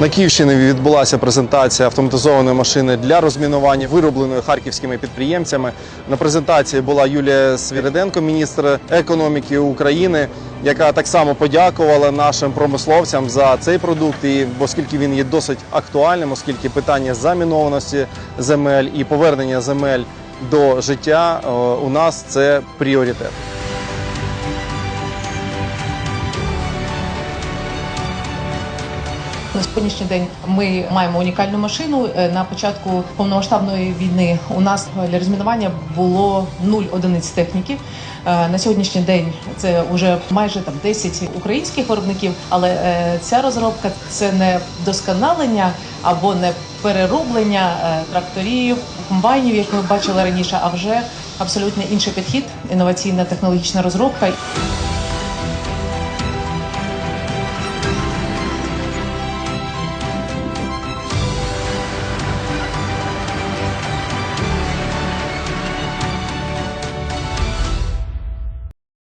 На Київщині відбулася презентація автоматизованої машини для розмінування, виробленої харківськими підприємцями. На презентації була Юлія Свіриденко, міністр економіки України, яка так само подякувала нашим промисловцям за цей продукт, і оскільки він є досить актуальним, оскільки питання замінованості земель і повернення земель до життя е, у нас це пріоритет. На сьогоднішній день ми маємо унікальну машину. Е, На початку повномасштабної війни у нас для розмінування було нуль одиниць техніки. Е, На сьогоднішній день це вже майже там 10 українських виробників, але е, ця розробка це не вдосконалення або не перероблення тракторів, комбайнів, як ми бачили раніше, а вже абсолютно інший підхід, інноваційна технологічна розробка.